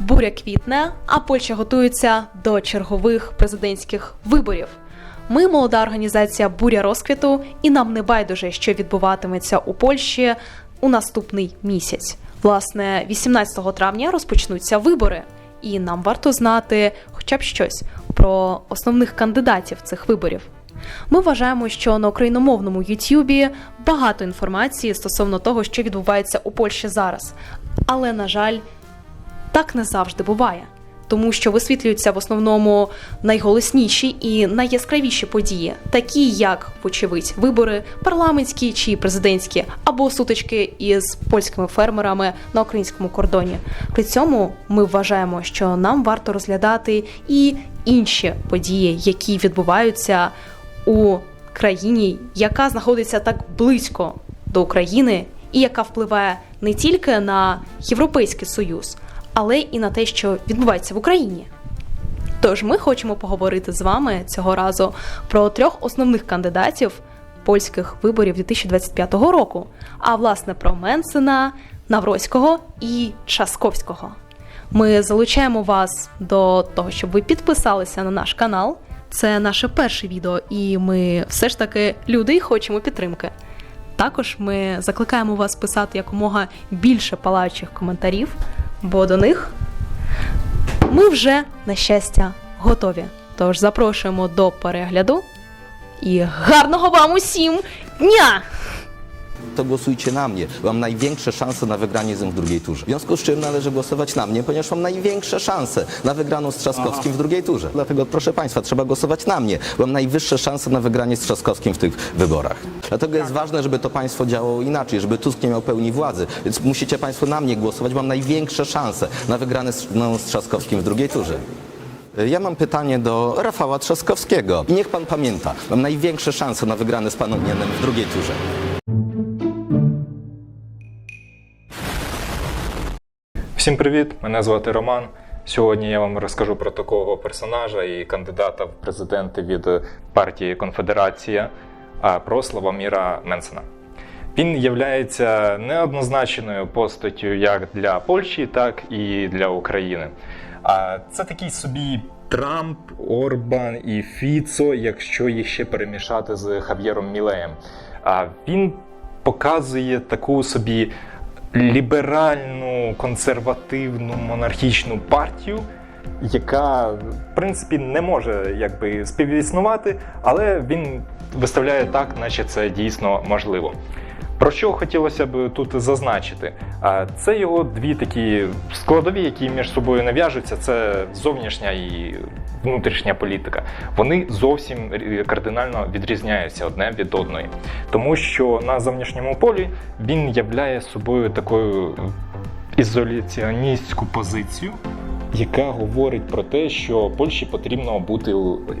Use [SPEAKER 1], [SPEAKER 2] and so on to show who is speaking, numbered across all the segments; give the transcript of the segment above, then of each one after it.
[SPEAKER 1] Буря квітне, а Польща готується до чергових президентських виборів. Ми молода організація Буря розквіту, і нам не байдуже, що відбуватиметься у Польщі у наступний місяць. Власне, 18 травня розпочнуться вибори, і нам варто знати хоча б щось про основних кандидатів цих виборів. Ми вважаємо, що на україномовному Ютюбі багато інформації стосовно того, що відбувається у Польщі зараз. Але, на жаль, так не завжди буває, тому що висвітлюються в основному найголосніші і найяскравіші події, такі як, вочевидь, вибори парламентські чи президентські, або сутички із польськими фермерами на українському кордоні. При цьому ми вважаємо, що нам варто розглядати і інші події, які відбуваються у країні, яка знаходиться так близько до України, і яка впливає не тільки на Європейський Союз, але і на те, що відбувається в Україні. Тож ми хочемо поговорити з вами цього разу про трьох основних кандидатів польських виборів 2025 року, а власне про Менсена, Навроського і Часковського. Ми залучаємо вас до того, щоб ви підписалися на наш канал. Це наше перше відео, і ми все ж таки люди і хочемо підтримки. Також ми закликаємо вас писати якомога більше палаючих коментарів, бо до них ми вже, на щастя, готові. Тож запрошуємо до перегляду і гарного вам усім дня!
[SPEAKER 2] To głosujcie na mnie. Mam największe szanse na wygranie z nim w drugiej turze. W związku z czym należy głosować na mnie, ponieważ mam największe szanse na wygraną z Trzaskowskim w drugiej turze. Dlatego proszę Państwa, trzeba głosować na mnie. Mam najwyższe szanse na wygranie z Trzaskowskim w tych wyborach. Dlatego jest ważne, żeby to państwo działało inaczej, żeby Tusk nie miał pełni władzy. Więc musicie Państwo na mnie głosować. Mam największe szanse na wygrane z, no, z Trzaskowskim w drugiej turze. Ja mam pytanie do Rafała Trzaskowskiego. I niech pan pamięta, mam największe szanse na wygrane z panem Janem w drugiej turze.
[SPEAKER 3] Всім привіт! Мене звати Роман. Сьогодні я вам розкажу про такого персонажа і кандидата в президенти від партії Конфедерація про Славоміра Менсена. Він є неоднозначною постаттю як для Польщі, так і для України. А це такий собі Трамп, Орбан і Фіцо, якщо їх ще перемішати з Хав'єром Мілеєм. А він показує таку собі ліберальну, консервативну монархічну партію, яка в принципі не може якби співіснувати, але він виставляє так, наче це дійсно можливо. Про що хотілося б тут зазначити? Це його дві такі складові, які між собою нав'яжуться. Це зовнішня і внутрішня політика. Вони зовсім кардинально відрізняються одне від одної, тому що на зовнішньому полі він являє собою такою ізоляціоністську позицію, яка говорить про те, що Польщі потрібно бути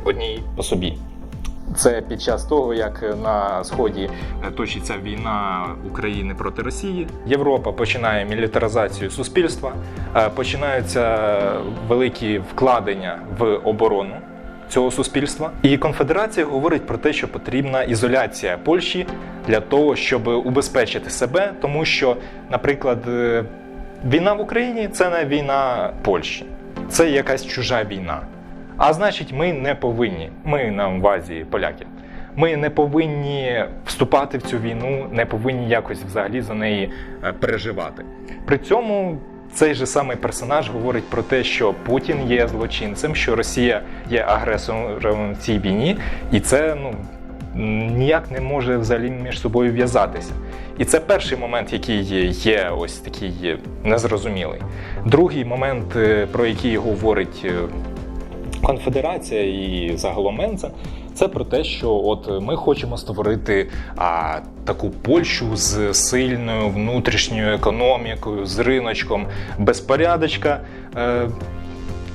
[SPEAKER 3] одній по собі. Це під час того, як на сході е, точиться війна України проти Росії. Європа починає мілітаризацію суспільства, е, починаються великі вкладення в оборону цього суспільства. І конфедерація говорить про те, що потрібна ізоляція Польщі для того, щоб убезпечити себе, тому що, наприклад, е, війна в Україні це не війна Польщі, це якась чужа війна. А значить, ми не повинні. Ми на увазі поляки. Ми не повинні вступати в цю війну, не повинні якось взагалі за неї е, переживати. При цьому цей же самий персонаж говорить про те, що Путін є злочинцем, що Росія є агресором в цій війні, і це ну ніяк не може взагалі між собою в'язатися. І це перший момент, який є, ось такий незрозумілий. Другий момент, е, про який говорить е, конфедерація і загалом Менце, це про те, що от ми хочемо створити а, таку Польщу з сильною внутрішньою економікою, з риночком безпорядочка. Е,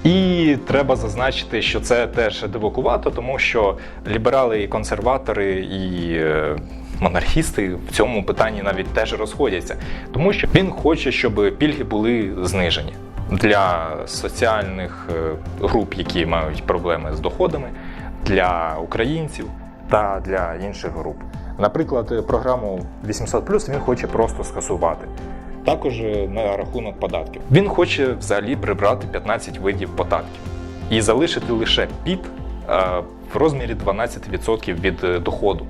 [SPEAKER 3] і треба зазначити, що це теж дивакувато, тому що ліберали і консерватори і е, монархісти в цьому питанні навіть теж розходяться, тому що він хоче, щоб пільги були знижені для соціальних е, груп, які мають проблеми з доходами, для українців та для інших груп. Наприклад, програму 800 він хоче просто скасувати. також е, на рахунок податків. Він хоче взагалі прибрати 15 видів податків і залишити лише ПІТ е, в розмірі 12% від е, доходу.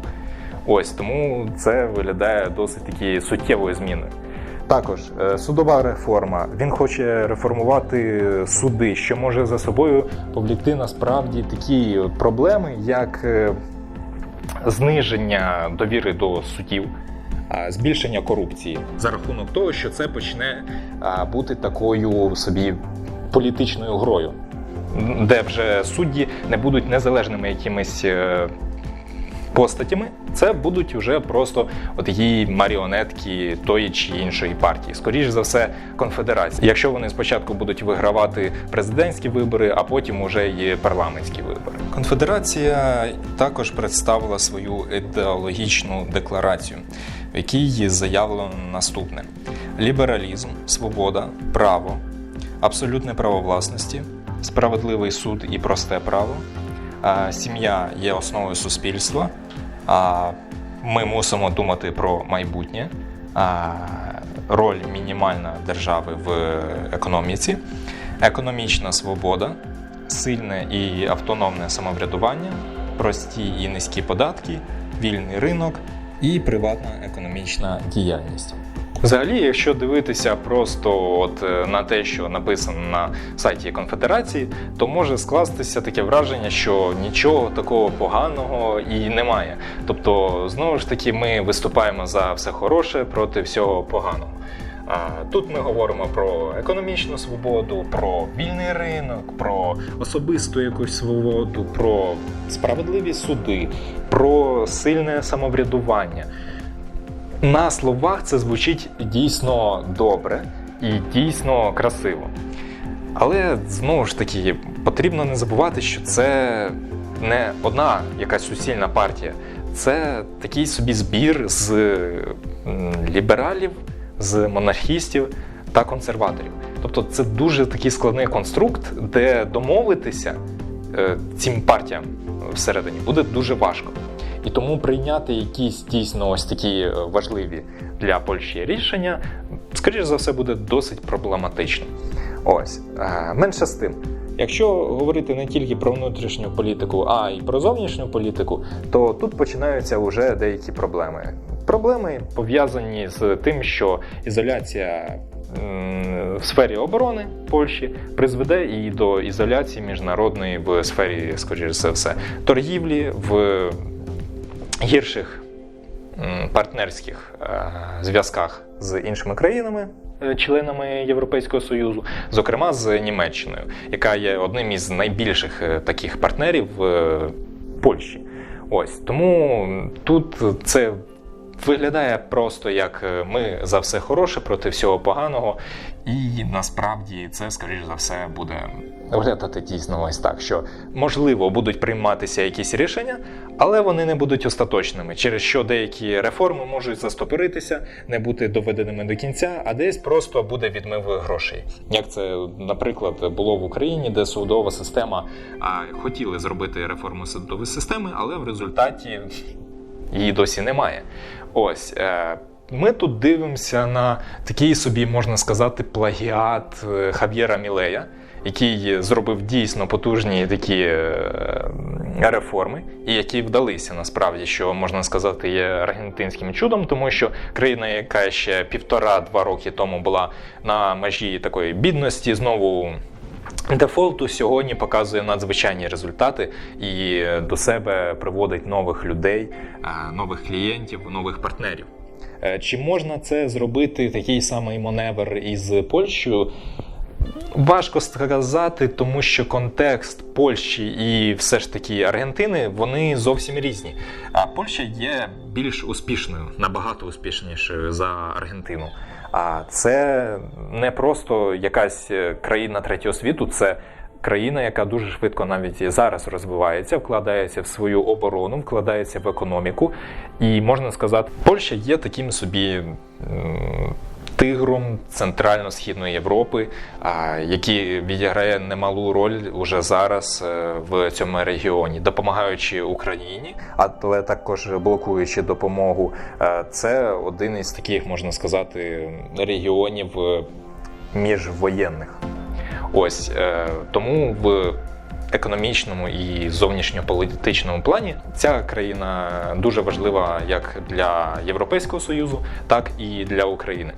[SPEAKER 3] Ось тому це виглядає досить такі суттєвою зміною. Також е, судова реформа. Він хоче реформувати суди, що може за собою повлекти насправді такі проблеми, як е, зниження довіри до судів, збільшення корупції за рахунок того, що це почне бути такою собі політичною грою, де вже судді не будуть незалежними якимись. Постатями це будуть вже просто такі маріонетки тої чи іншої партії. Скоріше за все, конфедерація. Якщо вони спочатку будуть вигравати президентські вибори, а потім уже і парламентські вибори. Конфедерація також представила свою ідеологічну декларацію, в якій заявлено наступне: лібералізм, свобода, право, абсолютне право власності, справедливий суд і просте право. Сім'я є основою суспільства. Ми мусимо думати про майбутнє, роль мінімальна держави в економіці, економічна свобода, сильне і автономне самоврядування, прості і низькі податки, вільний ринок і приватна економічна діяльність. Взагалі, якщо дивитися просто от е, на те, що написано на сайті Конфедерації, то може скластися таке враження, що нічого такого поганого і немає. Тобто, знову ж таки, ми виступаємо за все хороше проти всього поганого. Тут ми говоримо про економічну свободу, про вільний ринок, про особисту якусь свободу, про справедливі суди, про сильне самоврядування. На словах це звучить дійсно добре і дійсно красиво. Але знову ж таки потрібно не забувати, що це не одна якась суцільна партія, це такий собі збір з лібералів, з монархістів та консерваторів. Тобто це дуже такий складний конструкт, де домовитися е, цим партіям всередині буде дуже важко. І тому прийняти якісь дійсно ось такі е, важливі для Польщі рішення, скоріш за все, буде досить проблематично. Ось Е, менше з тим. Якщо говорити не тільки про внутрішню політику, а й про зовнішню політику, то тут починаються вже деякі проблеми. Проблеми пов'язані з тим, що ізоляція в сфері оборони Польщі призведе і до ізоляції міжнародної в сфері, скоріш за все, торгівлі в гірших партнерських е, зв'язках з іншими країнами. е, Членами Європейського союзу, зокрема з Німеччиною, яка є одним із найбільших е, таких партнерів в Польщі. Ось тому тут це виглядає просто як е, ми за все хороше проти всього поганого, і насправді це, скоріш за все, буде виглядати дійсно ось так, що можливо будуть прийматися якісь рішення, але вони не будуть остаточними, через що деякі реформи можуть застопоритися, не бути доведеними до кінця, а десь просто буде відмив грошей. Як це, наприклад, було в Україні, де судова система а, хотіли зробити реформу судової системи, але в результаті її досі немає. Ось. Е, ми тут дивимося на такий собі, можна сказати, плагіат е, Хав'єра Мілея, який зробив дійсно потужні такі е, реформи, і які вдалися насправді, що можна сказати, є аргентинським чудом, тому що країна, яка ще півтора-два роки тому була на межі такої бідності, знову. Дефолту сьогодні показує надзвичайні результати і до себе приводить нових людей, е, нових клієнтів, нових партнерів. Е, Чи можна це зробити такий самий маневр із Польщею? Важко сказати, тому що контекст Польщі і все ж таки Аргентини вони зовсім різні. А Польща є більш успішною, набагато успішнішою за Аргентину. А це не просто якась е, країна третього світу, це країна, яка дуже швидко навіть зараз розвивається, вкладається в свою оборону, вкладається в економіку. І можна сказати, Польща є таким собі тигром Центрально-Східної Європи, який відіграє немалу роль уже зараз е, в цьому регіоні, допомагаючи Україні, але також блокуючи допомогу. Е, Це один із таких, можна сказати, регіонів е, міжвоєнних. Ось тому в економічному і зовнішньополітичному плані ця країна дуже важлива як для Європейського Союзу, так і для України.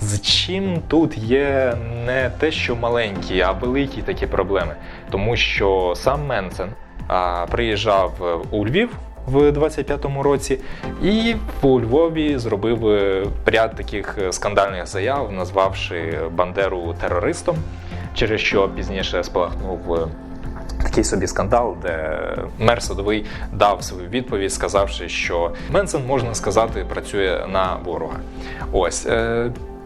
[SPEAKER 3] З чим тут є не те, що маленькі, а великі такі проблеми, тому що сам Менцен а, приїжджав у Львів. В 25-му році, і у Львові зробив е, ряд таких скандальних заяв, назвавши Бандеру терористом, через що пізніше спалахнув е, такий собі скандал, де мер садовий дав свою відповідь, сказавши, що Менсен, можна сказати, працює на ворога. Ось.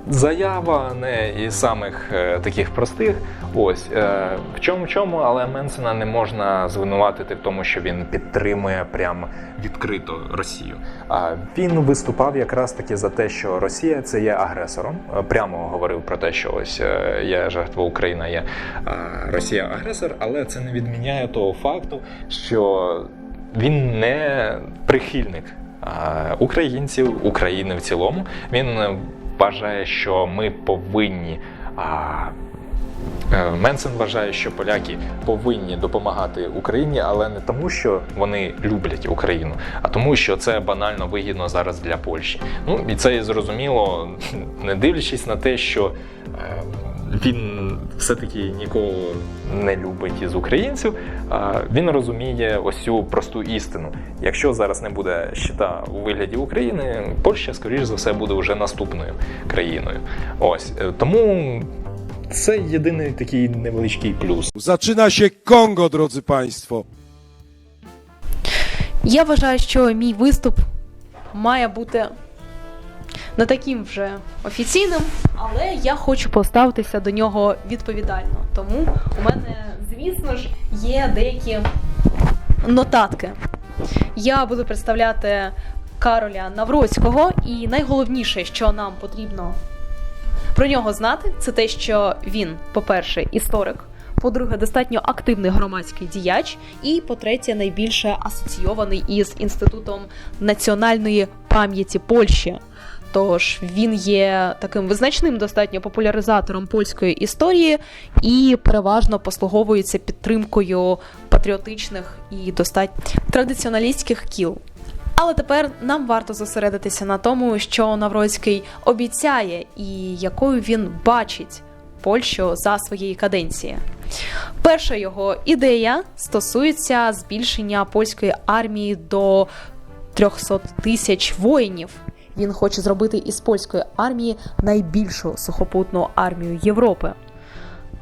[SPEAKER 3] Заява не із самих е, таких простих. Ось е, в чому в чому, але Менсена не можна звинуватити в тому, що він підтримує прям відкрито Росію. А він виступав якраз таки за те, що Росія це є агресором. Е, Прямо говорив про те, що ось є жертва Україна, є Росія агресор, але це не відміняє того факту, що він не прихильник українців, України в цілому. Він вважає, що ми повинні. а, е, Менсен вважає, що поляки повинні допомагати Україні, але не тому, що вони люблять Україну, а тому, що це банально вигідно зараз для Польщі. Ну і це і зрозуміло, не дивлячись на те, що е, він все-таки нікого не любить із українців. Він розуміє ось цю просту істину. Якщо зараз не буде щита у вигляді України, Польща, скоріш за все, буде вже наступною країною. Ось е, тому це єдиний такий невеличкий плюс.
[SPEAKER 4] Zaczyna się Kongo, drodzy Państwo.
[SPEAKER 1] Я вважаю, що мій виступ має бути не таким вже офіційним, але я хочу поставитися до нього відповідально. Тому у мене, звісно ж, є деякі нотатки. Я буду представляти Кароля Навроцького, і найголовніше, що нам потрібно про нього знати, це те, що він, по-перше, історик, по-друге, достатньо активний громадський діяч, і по-третє, найбільше асоційований із інститутом національної пам'яті Польщі. Тож він є таким визначним достатньо популяризатором польської історії і переважно послуговується підтримкою патріотичних і достатньо традиціоналістських кіл. Але тепер нам варто зосередитися на тому, що Навроцький обіцяє і якою він бачить Польщу за своєї каденції. Перша його ідея стосується збільшення польської армії до 300 тисяч воїнів. Він хоче зробити із польської армії найбільшу сухопутну армію Європи.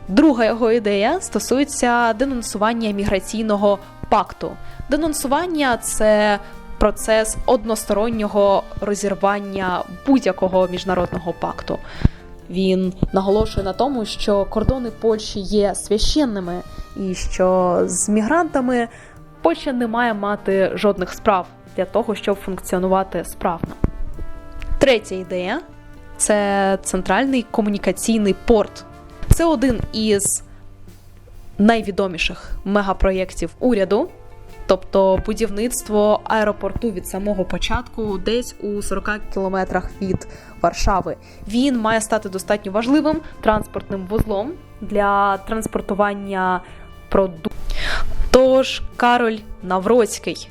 [SPEAKER 1] Друга його ідея стосується денонсування міграційного пакту. Денонсування це процес одностороннього розірвання будь-якого міжнародного пакту. Він наголошує на тому, що кордони Польщі є священними, і що з мігрантами Польща не має мати жодних справ для того, щоб функціонувати справно. Третя ідея це центральний комунікаційний порт. Це один із найвідоміших мегапроєктів уряду, тобто будівництво аеропорту від самого початку, десь у 40 кілометрах від Варшави. Він має стати достатньо важливим транспортним вузлом для транспортування продуктів. Тож Кароль Навроцький,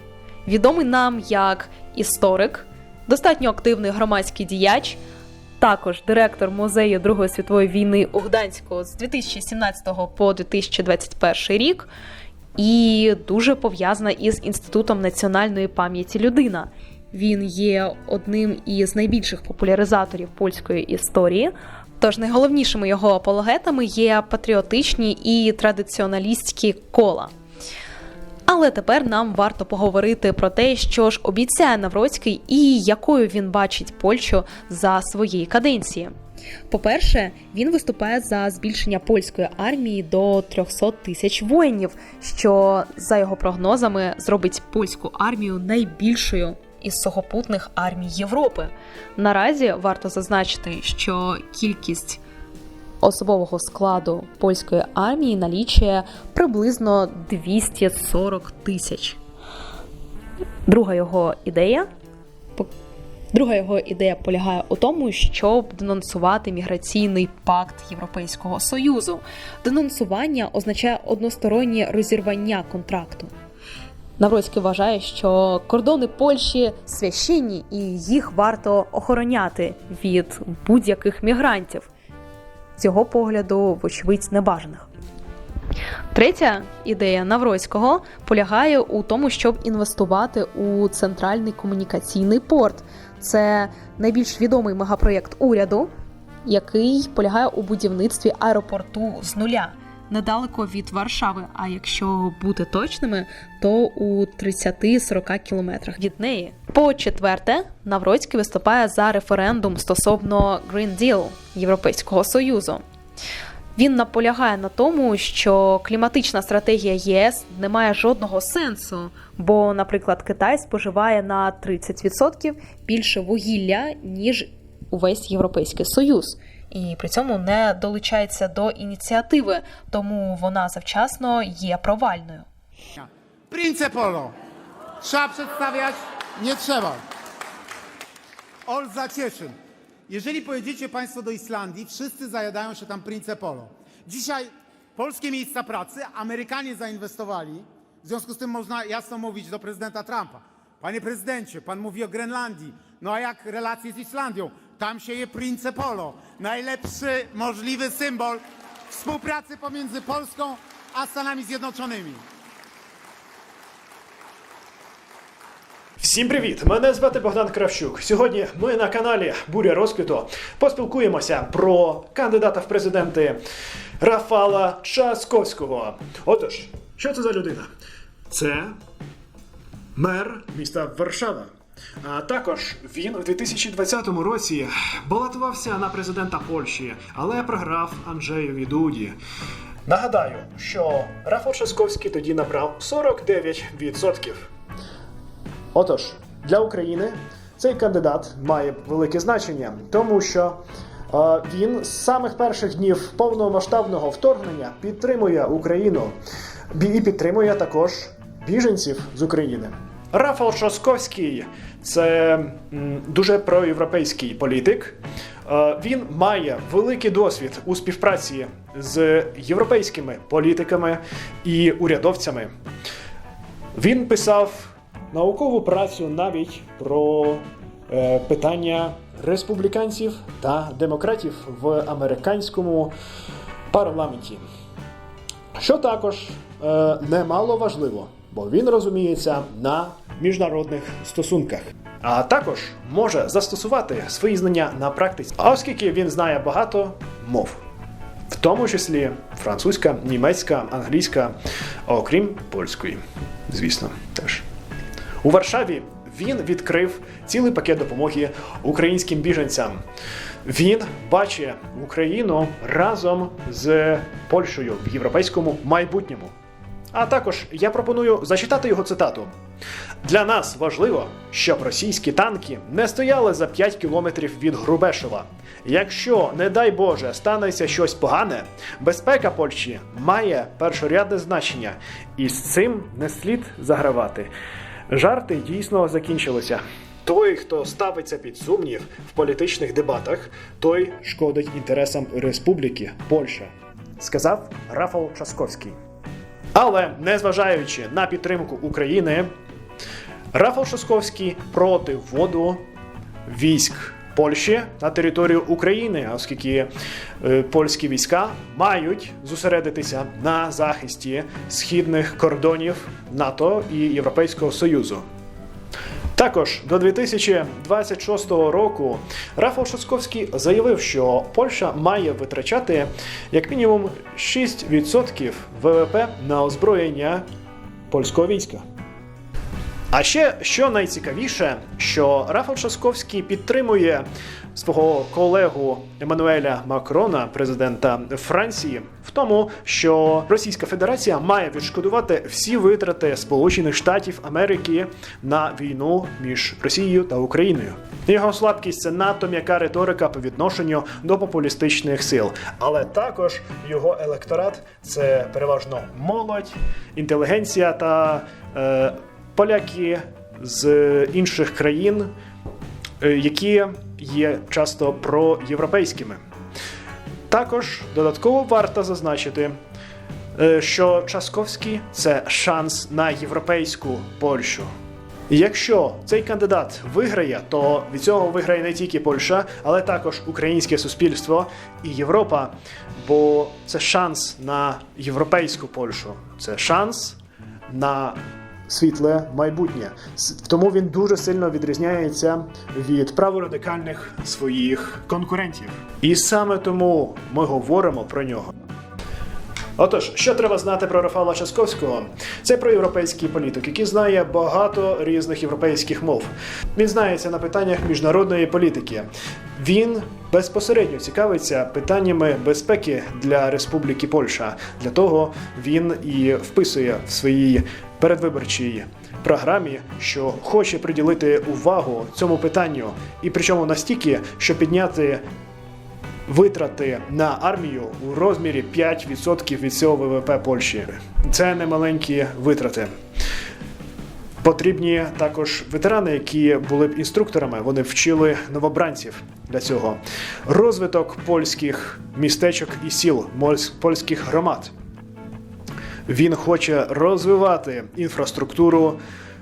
[SPEAKER 1] відомий нам як історик, достатньо активний громадський діяч, також директор музею Другої світової війни у Гданську з 2017 по 2021 рік, і дуже пов'язана із Інститутом національної пам'яті людина. Він є одним із найбільших популяризаторів польської історії. Тож найголовнішими його апологетами є патріотичні і традиціоналістські кола. Але тепер нам варто поговорити про те, що ж обіцяє Навроцький і якою він бачить Польщу за своєї каденції. По-перше, він виступає за збільшення польської армії до 300 тисяч воїнів, що за його прогнозами зробить польську армію найбільшою із сухопутних армій Європи. Наразі варто зазначити, що кількість особового складу польської армії налічує приблизно 240 тисяч. Друга його ідея. Друга його ідея полягає у тому, щоб денонсувати міграційний пакт Європейського союзу. Денонсування означає одностороннє розірвання контракту. Навроцький вважає, що кордони Польщі священні і їх варто охороняти від будь-яких мігрантів. З його погляду, вочевидь, небажаних. Третя ідея Навроцького полягає у тому, щоб інвестувати у центральний комунікаційний порт. Це найбільш відомий мегапроєкт уряду, який полягає у будівництві аеропорту з нуля недалеко від Варшави. А якщо бути точними, то у 30-40 кілометрах від неї. По четверте, Навроцький виступає за референдум стосовно Green Deal Європейського союзу. Він наполягає на тому, що кліматична стратегія ЄС не має жодного сенсу, бо, наприклад, Китай споживає на 30% більше вугілля ніж увесь Європейський Союз, і при цьому не долучається до ініціативи, тому вона завчасно є провальною.
[SPEAKER 5] Prince Polo. Trzeba przedstawiać? Nie trzeba. Olza Cieszyn. Jeżeli pojedziecie Państwo do Islandii, wszyscy zajadają się tam Prince Polo. Dzisiaj polskie miejsca pracy Amerykanie zainwestowali, w związku z tym można jasno mówić do prezydenta Trumpa. Panie prezydencie, pan mówi o Grenlandii, no a jak relacje z Islandią? Tam się je Prince Polo. Najlepszy możliwy symbol współpracy pomiędzy Polską a Stanami Zjednoczonymi.
[SPEAKER 6] Всім привіт! Мене звати Богдан Кравчук. Сьогодні ми на каналі Буря розквіту поспілкуємося про кандидата в президенти Рафала Часковського. Отож, що це за людина? Це мер міста Варшава. А також він у 2020 році балотувався на президента Польщі, але програв Анджеєві Дуді. Нагадаю, що Рафал Часковський тоді набрав 49%. Отож, для України цей кандидат має велике значення, тому що е, він з самих перших днів повномасштабного вторгнення підтримує Україну і підтримує також біженців з України. Рафал Шосковський це дуже проєвропейський політик. Е, Він має великий досвід у співпраці з європейськими політиками і урядовцями. Він писав наукову працю навіть про е, питання республіканців та демократів в американському парламенті. Що також е, немало важливо, бо він розуміється на міжнародних стосунках. А також може застосувати свої знання на практиці, оскільки він знає багато мов, в тому числі французька, німецька, англійська, окрім польської, звісно, теж. У Варшаві він відкрив цілий пакет допомоги українським біженцям. Він бачить Україну разом з Польщею в європейському майбутньому. А також я пропоную зачитати його цитату: для нас важливо, щоб російські танки не стояли за 5 кілометрів від Грубешева. Якщо, не дай Боже, станеться щось погане, безпека Польщі має першорядне значення, і з цим не слід загравати. Жарти дійсно закінчилися. Той, хто ставиться під сумнів в політичних дебатах, той шкодить інтересам Республіки Польща, сказав Рафал Часковський. Але незважаючи на підтримку України, Рафал Шосковський проти вводу військ Польщі на територію України, оскільки е, польські війська мають зосередитися на захисті східних кордонів НАТО і Європейського Союзу. Також до 2026 року Рафал Шосковський заявив, що Польща має витрачати як мінімум 6% ВВП на озброєння польського війська. А ще що найцікавіше, що Рафал Часковський підтримує свого колегу Еммануеля Макрона, президента Франції, в тому, що Російська Федерація має відшкодувати всі витрати Сполучених Штатів Америки на війну між Росією та Україною. Його слабкість це надто м'яка риторика по відношенню до популістичних сил, але також його електорат це переважно молодь, інтелігенція та е, поляки з інших країн, е, які є часто проєвропейськими. Також додатково варто зазначити, е, що Часковський це шанс на європейську Польщу. Якщо цей кандидат виграє, то від цього виграє не тільки Польща, але також українське суспільство і Європа, бо це шанс на європейську Польщу, це шанс на світле майбутнє. Тому він дуже сильно відрізняється від праворадикальних своїх конкурентів. І саме тому ми говоримо про нього. Отож, що треба знати про Рафала Часковського? Це проєвропейський політик, який знає багато різних європейських мов. Він знається на питаннях міжнародної політики. Він безпосередньо цікавиться питаннями безпеки для Республіки Польща. Для того він і вписує в своїй передвиборчій програмі, що хоче приділити увагу цьому питанню, і причому настільки, що підняти витрати на армію у розмірі 5% від всього ВВП Польщі. Це не маленькі витрати. Потрібні також ветерани, які були б інструкторами. Вони вчили новобранців для цього. Розвиток польських містечок і сіл, польських громад. Він хоче розвивати інфраструктуру.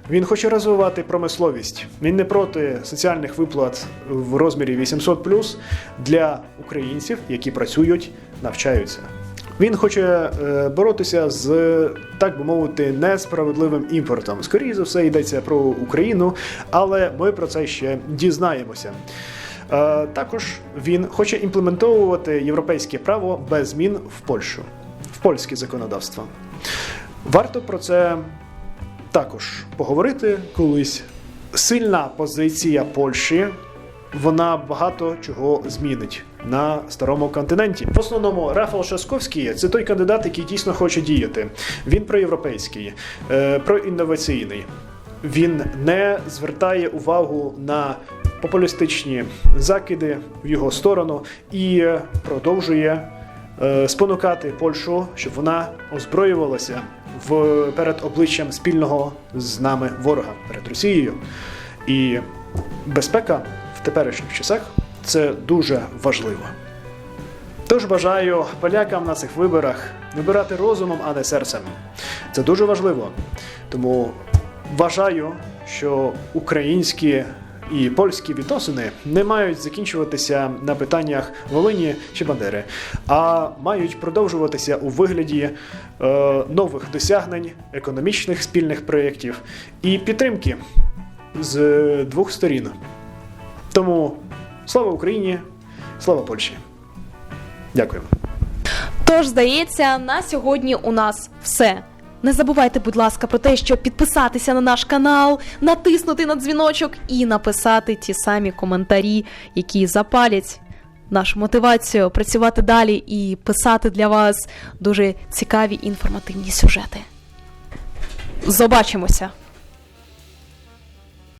[SPEAKER 6] Він хоче розвивати промисловість. Він не проти соціальних виплат в розмірі 800 для українців, які працюють, навчаються. Він хоче е, боротися з, так би мовити, несправедливим імпортом. Скоріше за все йдеться про Україну, але ми про це ще дізнаємося. Е, також він хоче імплементовувати європейське право без змін в Польщу, в польське законодавство. Варто про це також поговорити колись. Сильна позиція Польщі. Вона багато чого змінить на старому континенті. В основному Рафал Шасковський це той кандидат, який дійсно хоче діяти. Він проєвропейський, е, проінноваційний. Він не звертає увагу на популістичні закиди в його сторону і продовжує е, спонукати Польщу, щоб вона озброювалася в перед обличчям спільного з нами ворога перед Росією. І безпека в теперішніх часах це дуже важливо. Тож бажаю полякам на цих виборах вибирати розумом, а не серцем. Це дуже важливо. Тому вважаю, що українські і польські відносини не мають закінчуватися на питаннях Волині чи Бандери, а мають продовжуватися у вигляді е, нових досягнень, економічних спільних проєктів і підтримки з двох сторін. Тому слава Україні, слава Польщі. Дякую.
[SPEAKER 1] Тож, здається, на сьогодні у нас все. Не забувайте, будь ласка, про те, щоб підписатися на наш канал, натиснути на дзвіночок і написати ті самі коментарі, які запалять нашу мотивацію працювати далі і писати для вас дуже цікаві інформативні сюжети. Побачимося!